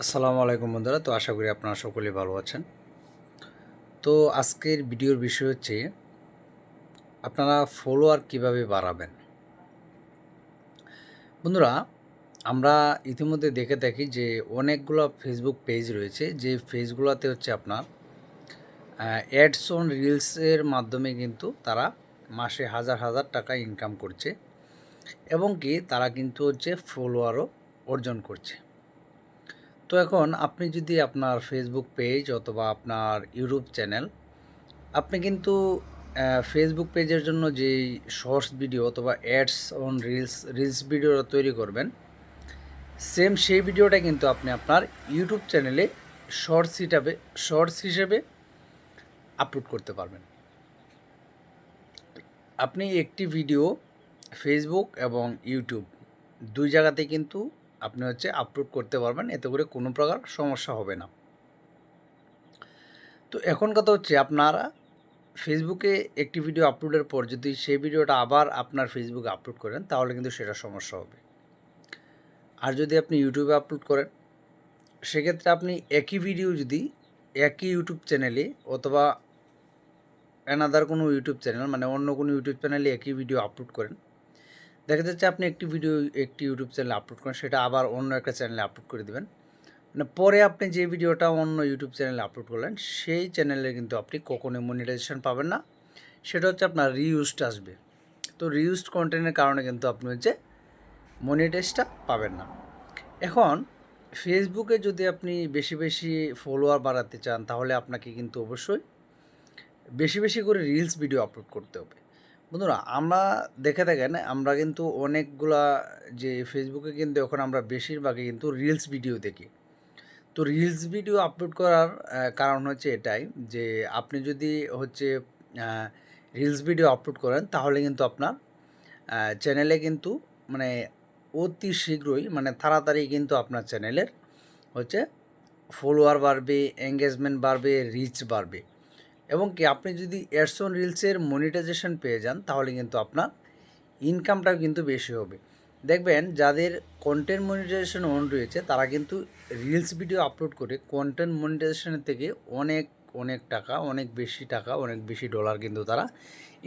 আসসালামু আলাইকুম বন্ধুরা। তো আশা করি আপনারা সকলেই ভালো আছেন। তো আজকের ভিডিওর বিষয় হচ্ছে, আপনারা ফলোয়ার কীভাবে বাড়াবেন? বন্ধুরা, আমরা ইতিমধ্যে দেখে থাকি যে অনেকগুলো ফেসবুক পেজ রয়েছে। যে পেজগুলোতে হচ্ছে আপনার অ্যাডস অন রিলসের মাধ্যমে কিন্তু তারা মাসে হাজার হাজার টাকা ইনকাম করছে এবং কি তারা কিন্তু হচ্ছে ফলোয়ারও অর্জন করছে। তো এখন আপনি যদি আপনার ফেসবুক পেজ অথবা আপনার ইউটিউব চ্যানেল আপনি কিন্তু ফেসবুক পেজের জন্য যেই শর্টস ভিডিও অথবা ads on reels reels video তৈরি করবেন সেম সেই ভিডিওটা কিন্তু আপনি আপনার ইউটিউব চ্যানেলে শর্টস হিসাবে শর্টস হিসেবে আপলোড করতে পারবেন। আপনি একটি ভিডিও ফেসবুক এবং ইউটিউব দুই জায়গাতে কিন্তু আপনি হচ্ছে আপলোড করতে পারবেন, এতে করে কোনো প্রকার সমস্যা হবে না। তো এখন কথা হচ্ছে আপনারা ফেসবুকে একটি ভিডিও আপলোডের পর যদি সেই ভিডিওটা আবার আপনার ফেসবুকে আপলোড করেন, তাহলে কিন্তু সেটা সমস্যা হবে। আর যদি আপনি ইউটিউবে আপলোড করেন, সেক্ষেত্রে আপনি একই ভিডিও যদি একই ইউটিউব চ্যানেলে অথবা অ্যানাদার কোনো ইউটিউব চ্যানেল মানে অন্য কোনো ইউটিউব চ্যানেলে একই ভিডিও আপলোড করেন দেখা যাচ্ছে আপনি একটি ভিডিও একটি ইউটিউব চ্যানেলে আপলোড করেন, সেটা আবার অন্য একটা চ্যানেলে আপলোড করে দেবেন। মানে পরে আপনি যে ভিডিওটা অন্য ইউটিউব চ্যানেলে আপলোড করলেন, সেই চ্যানেলে কিন্তু আপনি কখনোই মনিটাইজেশন পাবেন না। সেটা হচ্ছে আপনার রিউজড আসবে। তো রিউজড কন্টেন্টের কারণে কিন্তু আপনি হচ্ছে মনিটাইজটা পাবেন না। এখন ফেসবুকে যদি আপনি বেশি বেশি ফলোয়ার বাড়াতে চান, তাহলে আপনাকে কিন্তু অবশ্যই বেশি বেশি করে রিলস ভিডিও আপলোড করতে হবে। বন্ধুরা, আমরা দেখে থাকেন, আমরা কিন্তু অনেকগুলা যে ফেসবুকে কিন্তু এখন আমরা বেশিরভাগই কিন্তু রিলস ভিডিও দেখি। তো রিলস ভিডিও আপলোড করার কারণ হচ্ছে এটাই যে আপনি যদি হচ্ছে রিলস ভিডিও আপলোড করেন, তাহলে কিন্তু আপনার চ্যানেলে কিন্তু মানে অতি শীঘ্রই মানে তাড়াতাড়ি কিন্তু আপনার চ্যানেলের হচ্ছে ফলোয়ার বাড়বে এঙ্গেজমেন্ট বাড়বে রিচ বাড়বে। এবং কি আপনি যদি এয়ারসোন রিলসের মনিটাইজেশন পেয়ে যান, তাহলে কিন্তু আপনার ইনকামটাও কিন্তু বেশি হবে। দেখবেন, যাদের কন্টেন্ট মনিটাইজেশন অন রয়েছে, তারা কিন্তু রিলস ভিডিও আপলোড করে কন্টেন্ট মনিটাইজেশনের থেকে অনেক অনেক টাকা, অনেক বেশি টাকা, অনেক বেশি ডলার কিন্তু তারা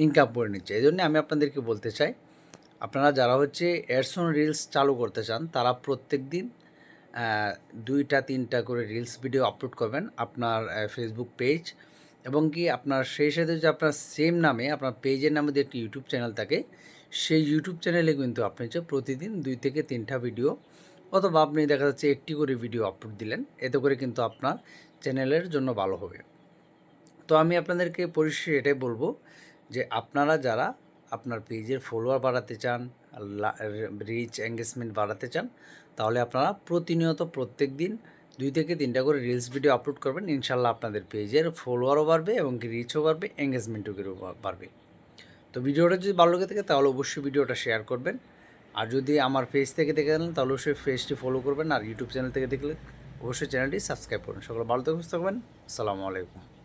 ইনকাম করে নিচ্ছে। এই জন্য আমি আপনাদেরকে বলতে চাই, আপনারা যারা হচ্ছে এয়ারসোন রিলস চালু করতে চান, তারা প্রত্যেক দিন দুইটা, তিনটা করে রিলস ভিডিও আপলোড করবেন। আপনার ফেসবুক পেজ এবং কি আপনার সেই সাথে যে আপনার সেম নামে, আপনার পেজের নামে যে একটি ইউটিউব চ্যানেল থাকে, সেই ইউটিউব চ্যানেলে কিন্তু আপনি হচ্ছে প্রতিদিন দুই থেকে তিনটা ভিডিও অথবা আপনি দেখা যাচ্ছে একটি করে ভিডিও আপলোড দিলেন, এতে করে কিন্তু আপনার চ্যানেলের জন্য ভালো হবে। তো আমি আপনাদেরকে পরিশেষে এটাই বলব যে আপনারা যারা আপনার পেজের ফলোয়ার বাড়াতে চান রিচ এঙ্গেজমেন্ট বাড়াতে চান, তাহলে আপনারা প্রতিনিয়ত প্রত্যেক দিন দুই থেকে তিনটা করে রিলস ভিডিও আপলোড করবেন, ইনশাল্লাহ আপনাদের পেজের ফলোয়ারও বাড়বে এবং রিচও বাড়বে এঙ্গেজমেন্টও বাড়বে। তো ভিডিওটা যদি ভালো লেগে থাকে, তাহলে অবশ্যই ভিডিওটা শেয়ার করবেন। আর যদি আমার পেজ থেকে দেখে দেন তাহলে অবশ্যই পেজটি ফলো করবেন আর ইউটিউব চ্যানেল থেকে দেখলে অবশ্যই চ্যানেলটি সাবস্ক্রাইব করুন। সকলে ভালো থেকে সুস্থ থাকবেন। আসসালামু আলাইকুম।